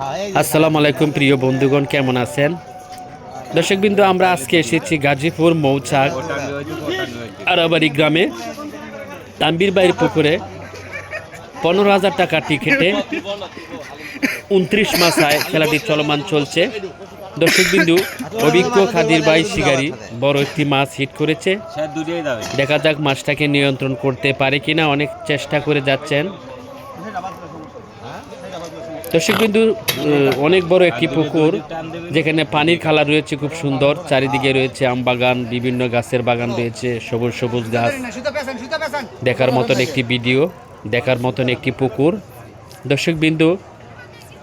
আসসালামু আলাইকুম প্রিয় বন্ধুগণ, কেমন আছেন? দর্শকবিন্দু, আমরা আজকে এসেছি গাজীপুর মৌচাক আরাবাড়ি গ্রামে তাম্বির বাইর পুকুরে। পনেরো হাজার টাকা টিকেটে উনত্রিশ মাসায় খেলাটি চলমান চলছে। দর্শকবিন্দু, অভিজ্ঞ খাদির বাই শিকারি বড় একটি মাছ হিট করেছে। দেখা যাক মাছটাকে নিয়ন্ত্রণ করতে পারে কিনা, অনেক চেষ্টা করে যাচ্ছেন। দর্শকবিন্দু অনেক বড় একটি পুকুর যেখানে পানির খালা রয়েছে, খুব সুন্দর। চারিদিকে রয়েছে আম বাগান, বিভিন্ন গাছের বাগান রয়েছে, সবুজ সবুজ গাছ। দেখার মতন একটি ভিডিও, দেখার মতন একটি পুকুর। দর্শকবিন্দু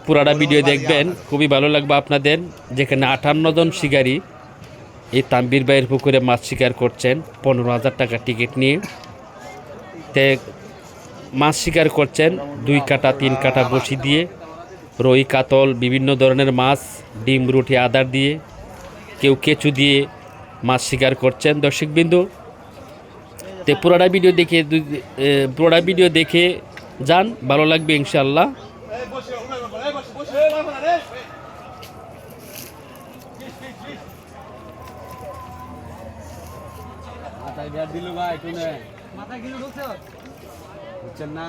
পুরাটা ভিডিও দেখবেন, খুবই ভালো লাগবে আপনাদের। যেখানে আটান্ন জন শিকারী এই তাম্বির বাইয়ের পুকুরে মাছ শিকার করছেন, পনেরো হাজার টাকা টিকিট নিয়ে। তে মাছ শিকার করছেন। দুই কাটা, তিন কাটা বসি দিয়ে, রই, কাতল, বিভিন্ন ধরনের মাছ, ডিম, রুটি, আদার দিয়ে, কেউ কেঁচু দিয়ে মাছ শিকার করছেন। দর্শকবিন্দু, তে পুরোটা ভিডিও দেখে পুরোটা ভিডিও দেখে যান, ভালো লাগবে ইনশাল্লাহ মাথায় দিল ভাই মাথায় বুঝছেন না?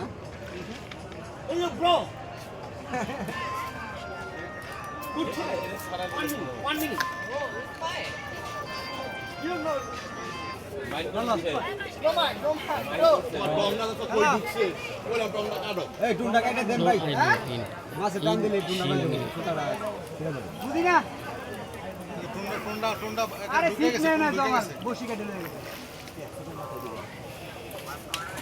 এই টুনটা কেটে দেন ভাই। মাছে টান দিলে বুঝি না? আরে ঠিক নেই না বসি কেটে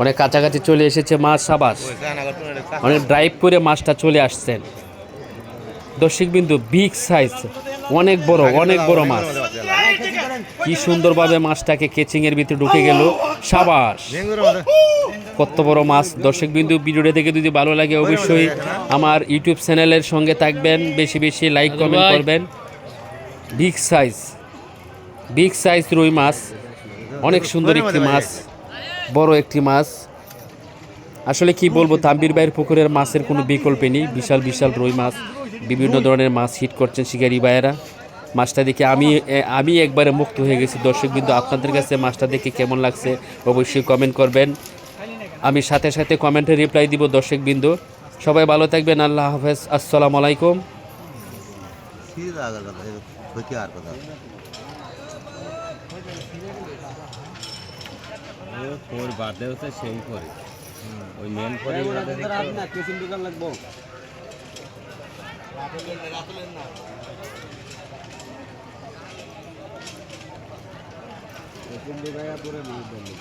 অনেক কাছাকাছি চলে এসেছে মাছ সাবাস। অনেক ড্রাইভ করে মাছটা চলে আসছেন। দর্শকবিন্দু বিগ সাইজ অনেক বড় অনেক বড় মাছ। কি সুন্দরভাবে মাছটাকে কেচিং এর ভিতরে ঢুকে গেল। সাবাস। কত বড় মাছ। দর্শক বিন্দু ভিডিওটা দেখে যদি ভালো লাগে অবশ্যই আমার ইউটিউব চ্যানেলের সঙ্গে থাকবেন। বেশি বেশি লাইক কমেন্ট করবেন। Big size. বিগ সাইজ রুই মাছ। অনেক সুন্দর একটি মাছ। বড় একটি মাছ। আসলে কি বলব তাম্বির বাইয়ের পুকুরের মাছের কোনো বিকল্পে নেই। বিশাল বিশাল রুই মাছ। বিভিন্ন ধরনের মাছ হিট করছেন শিকারি ভাইয়েরা। মাছটা দেখে আমি আমি একবারে মুক্ত হয়ে গেছি। দর্শক বিন্দু, আপনাদের কাছে মাছটা দেখে কেমন লাগছে অবশ্যই কমেন্ট করবেন। আমি সাথে সাথে কমেন্টে রিপ্লাই দিব দর্শক বিন্দু। সবাই ভালো থাকবেন, আল্লাহ হাফেজ, আসসালামু আলাইকুম। লাগবো। কুন্ডি ভাইয়া পরে মাছ ধরবে